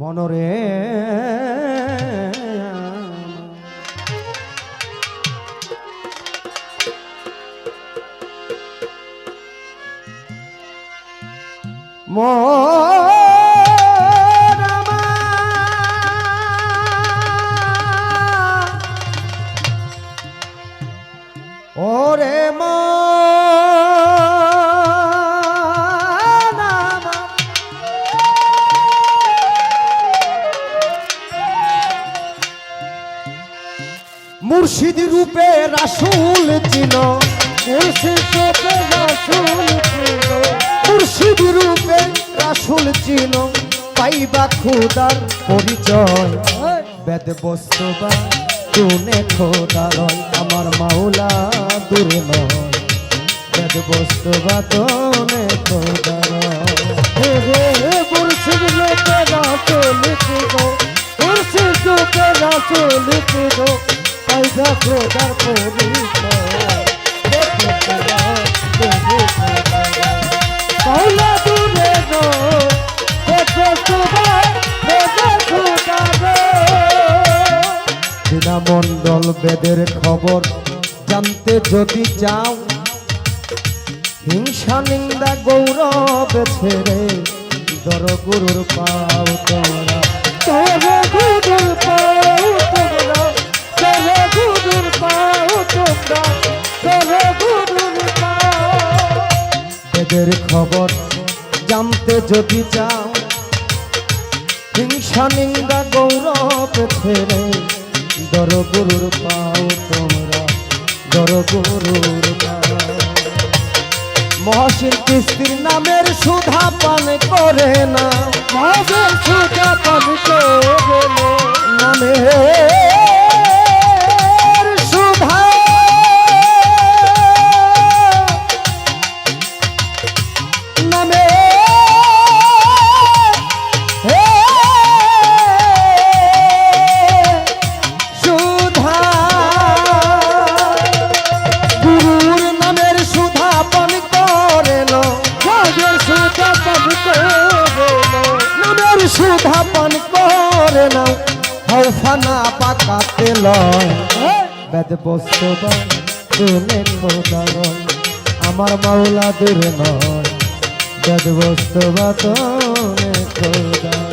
মনরে। মন মুর্শিদ রূপে রাসুল চিন মুর্শিদ রূপে রাসুল রূপে রাসুল পাইবা খুদার পরিচয়। বেদ বস্তুবা তুনে খোদারয় আমার মাওলা দূরে নয়। বেদ বস্তুবা তুনে খোদারয় হে হে হে মুর্শিদ খোদার পরিচয় মন্ডল বেদের খবর জানতে যদি চাও, হিংসা নিন্দা গৌরব ছেড়ে দর গুরুর পাও তোমরা। বেদের খবর জানতে যদি চাও হিংসা নিন্দা গৌরব ছেড়ে দর গুরুর পাও তোমরা দর গুরুর মহাশির কিস্তির নামের সুধা পান করে না মহাশির সুধা পান করে নামের সুধা পান নাও? হৌফানা পাকাতে লয়। বেদ বস্তবা তুমি খোদারয় আমার মাওলা দূর নয়। বেদ বস্তবা তুমি খোদারয় বেদ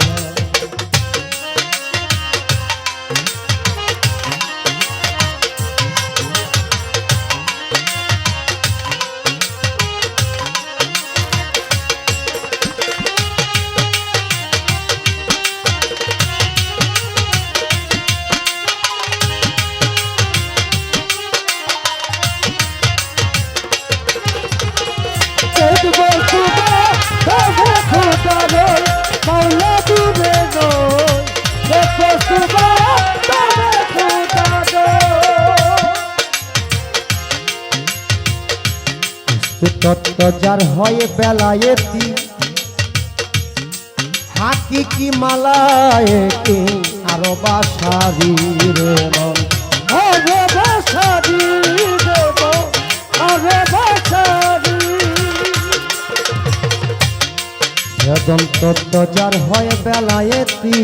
তত্ত্ব যার হয় বেলায়েতি হাকি কি মালায় কি আরও বাসারি রে মন। আরে বাসারি মন। আরে যার হয় বেলায়েতি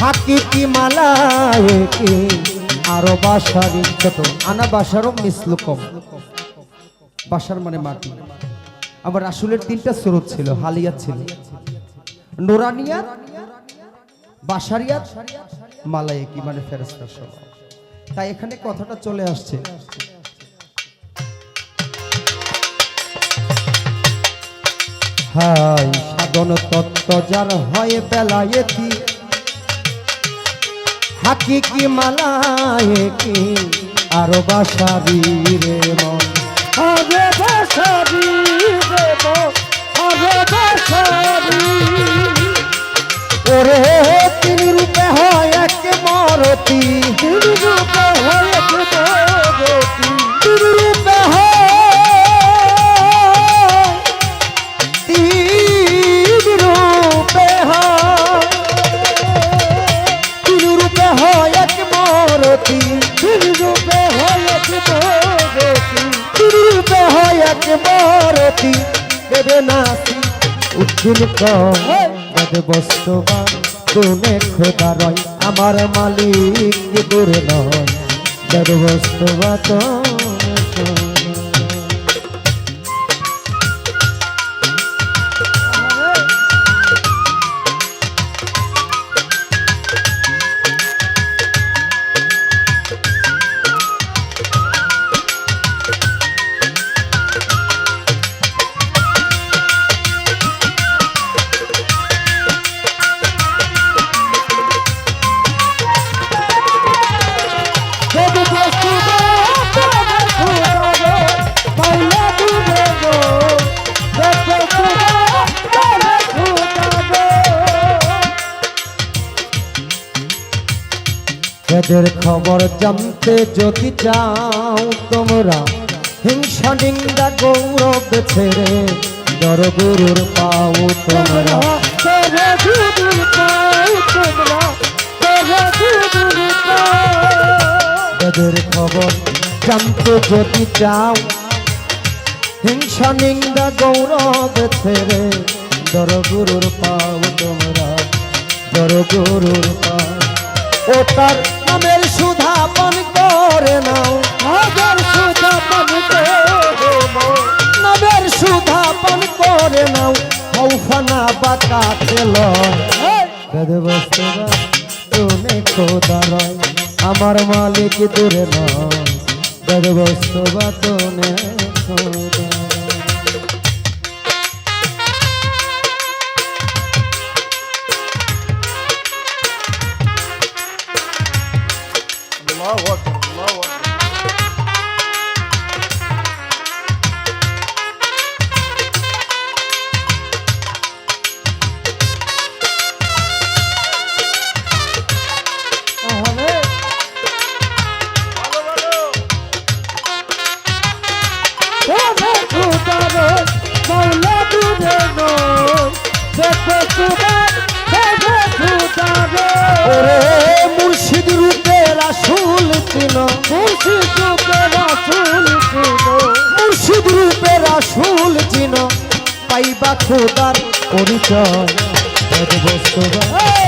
হাকি কি মালায় আরও বাসারি ছোট। আনা বাসারও মিসলুকম বাসার মানে মাটি। আবার রাসুলের তিনটা স্রোত ছিল, হালিয়াত ছিল। নোরানিয়াত বাসারিয়াত মালায়েকি মানে ফেরেস্তার সব তাই এখানে কথাটা চলে আসছে। হাই সাধন তত্ত্ব যার হয় বেলায়েতি। হাকিকি মালায়েকি, আরও বাসারি রে মন আরে বাসারি রে মরতি দেবে নাসি বেদ তুমি খোদা রয়। আমার মালিক দূরে নয় বস্তুবা তো এদের খবর জানতে যদি চাও তোমরা হিংসা নিন্দা গৌরব ছেড়ে দরগুরুর পাও তোমরা। এদের খবর জানতে যদি চাও হিংসা নিন্দা গৌরব ছেড়ে দরগুরুর পাও তোমরা। দরগুরুর পাও। ও তার নামের সুধা পান করে নাও। নামের সুধা পান করে নামের সুধা পান করে নাও। হৌফানা বাতা খেল। বেদ বস্তুরা তুমি খোদা আমার মালিক দূরে নয়। বেদ তুমি খোদা মুর্শিদ রূপে রাসুল চিন মুর্শিদ রূপে রাসুল চিন মুর্শিদ রূপে রাসুল চিন পাইবা খোদার পরিচয়। বেদ বস্তুবা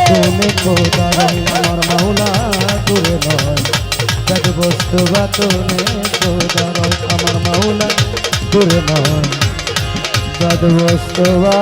তুমি খোদার আমার মাওলা দূরে নয়। বেদ বস্তুবা তুমি খোদার আমার মাওলা বেদ বস্তুবা